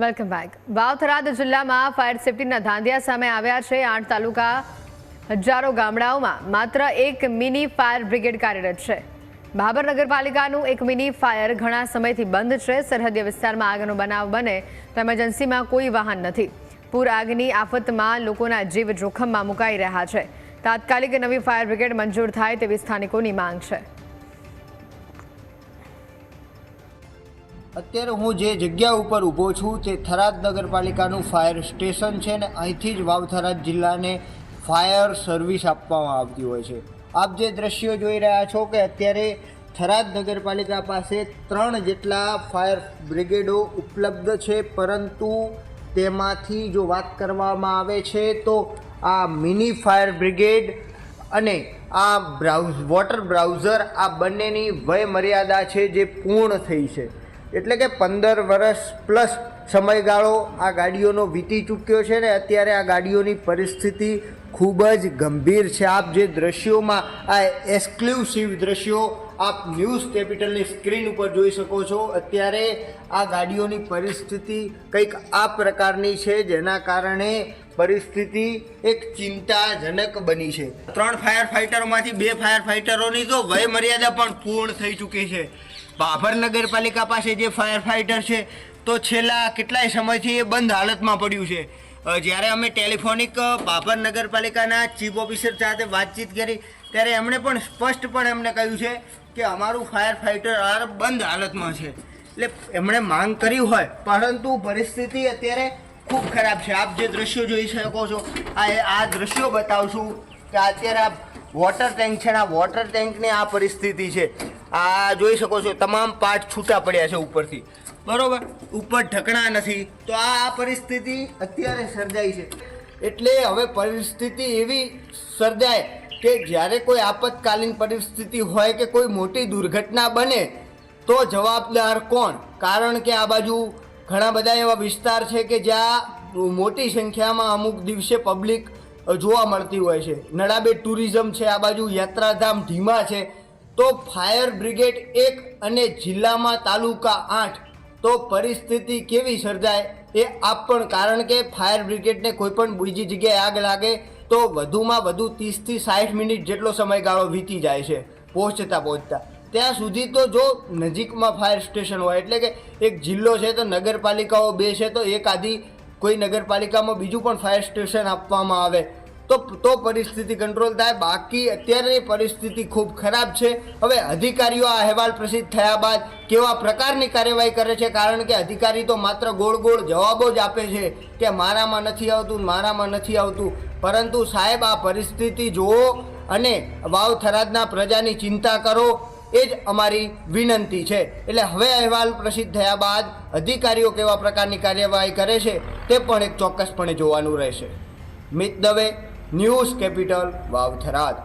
Welcome back વાવ-થરાદ જિલ્લામાં fire સેફટીના ધાંધિયા સામે આવ્યા છે આઠ તાલુકા, હજારો ગામડાઓમાં માત્ર એક મિની ફાયર બ્રિગેડ કાર્યરત છે. ભાભર નગરપાલિકાનું એક મિની ફાયર ઘણા સમયથી બંધ છે. સરહદી વિસ્તારમાં આગનો બનાવ બને તો એમરજન્સીમાં કોઈ વાહન નથી. પૂર આગની આફતમાં લોકોના જીવ જોખમમાં મુકાઈ રહ્યા છે. તાત્કાલિક નવી ફાયર બ્રિગેડ મંજૂર થાય તેવી સ્થાનિકોની માંગ છે. અત્યારે હું જે જગ્યા ઉપર ઊભો છું તે થરાદ નગરપાલિકાનું ફાયર સ્ટેશન છે ને અહીંથી જ વાવ થરાદ જિલ્લાને ફાયર સર્વિસ આપવામાં આવતી હોય છે. આપ જે દ્રશ્યો જોઈ રહ્યા છો કે અત્યારે થરાદ નગરપાલિકા પાસે ત્રણ જેટલા ફાયર બ્રિગેડો ઉપલબ્ધ છે, પરંતુ તેમાંથી જો વાત કરવામાં આવે છે તો આ મિની ફાયર બ્રિગેડ અને આ બ્રાઉઝ, વોટર બ્રાઉઝર આ બંનેની વય મર્યાદા છે જે પૂર્ણ થઈ છે. એટલે કે પંદર વર્ષ પ્લસ સમયગાળો આ ગાડીઓનો વીતી ચૂક્યો છે ને અત્યારે આ ગાડીઓની પરિસ્થિતિ ખૂબ જ ગંભીર છે. આપ જે દ્રશ્યોમાં આ એક્સક્લુસિવ દ્રશ્યો આપ ન્યૂઝ કેપિટલની સ્ક્રીન ઉપર જોઈ શકો છો. અત્યારે આ ગાડીઓની પરિસ્થિતિ કંઈક આ પ્રકારની છે જેના કારણે પરિસ્થિતિ એક ચિંતાજનક બની છે. ત્રણ ફાયર ફાઇટરોમાંથી બે ફાયર ફાઇટરોની તો વય મર્યાદા પણ પૂર્ણ થઈ ચૂકી છે. ભાભર નગરપાલિકા પાસે જે ફાયર ફાઇટર છે, તો છેલ્લા કેટલાય સમયથી એ બંધ હાલતમાં પડ્યું છે. જ્યારે અમે ટેલિફોનિક બાભર નગરપાલિકાના ચીફ ઓફિસર સાથે વાતચીત કરી, ત્યારે એમણે પણ સ્પષ્ટપણે એમને કહ્યું છે કે અમારું ફાયર ફાઇટર હાલ બંધ હાલતમાં છે. એટલે એમણે માંગ કરી હોય, પરંતુ પરિસ્થિતિ અત્યારે ખૂબ ખરાબ છે. આપ જે દ્રશ્યો જોઈ શકો છો, આ આ દ્રશ્યો બતાવશું કે અત્યારે આ વોટર ટેન્ક છે આ વોટર ટેન્કની આ પરિસ્થિતિ છે. આ જોઈ શકો છો, તમામ પાર્ટ છૂટા પડ્યા છે ઉપરથી. બરોબર? ઉપર ઢકણા નથી. તો આ પરિસ્થિતિ અત્યારે સર્જાઈ છે. એટલે હવે પરિસ્થિતિ એવી સર્જાય કે જ્યારે કોઈ આપતકાલીન પરિસ્થિતિ હોય કે કોઈ મોટી દુર્ઘટના બને, તો જવાબદાર કોણ? કારણ કે આ બાજુ ઘણા બધા એવા વિસ્તાર છે કે જ્યાં મોટી સંખ્યામાં અમુક દિવસે પબ્લિક જોવા મળતી હોય છે. નડાબેટ ટુરિઝમ છે આ બાજુ, યાત્રાધામ ધીમા છે. તો ફાયર બ્રિગેડ એક અને જિલ્લામાં તાલુકા આઠ. તો પરિસ્થિતિ કેવી સર્જાય એ આપ પણ, કારણ કે ફાયર બ્રિગેડને કોઈ પણ બીજી જગ્યાએ આગ લાગે તો વધુમાં વધુ ત્રીસથી સાઠ મિનિટ જેટલો સમયગાળો વીતી જાય છે, પહોંચતા પહોંચતા. ત્યાં સુધી તો જો નજીકમાં ફાયર સ્ટેશન હોય, એટલે કે એક જિલ્લો છે તો નગરપાલિકાઓ બે છે તો એક આધી કોઈ નગરપાલિકામાં બીજું પણ ફાયર સ્ટેશન આપવામાં આવે. તો તો પરિસ્થિતિ કંટ્રોલ થાય. બાકી અત્યારની પરિસ્થિતિ ખૂબ ખરાબ છે. હવે અધિકારીઓ આ અહેવાલ પ્રસિદ્ધ થયા બાદ કેવા પ્રકારની કાર્યવાહી કરે છે? કારણ કે અધિકારી તો માત્ર ગોળ ગોળ જવાબો જ આપે છે કે મારામાં નથી આવતું, મારામાં નથી આવતું. પરંતુ સાહેબ, આ પરિસ્થિતિ જુઓ અને વાવ થરાદના પ્રજાની ચિંતા કરો. એ જ અમારી વિનંતી છે. એટલે હવે અહેવાલ પ્રસિદ્ધ થયા બાદ અધિકારીઓ કેવા પ્રકારની કાર્યવાહી કરે છે તે પણ એક ચોક્કસપણે જોવાનું રહેશે. Mit Dave. News capital Vav Tharad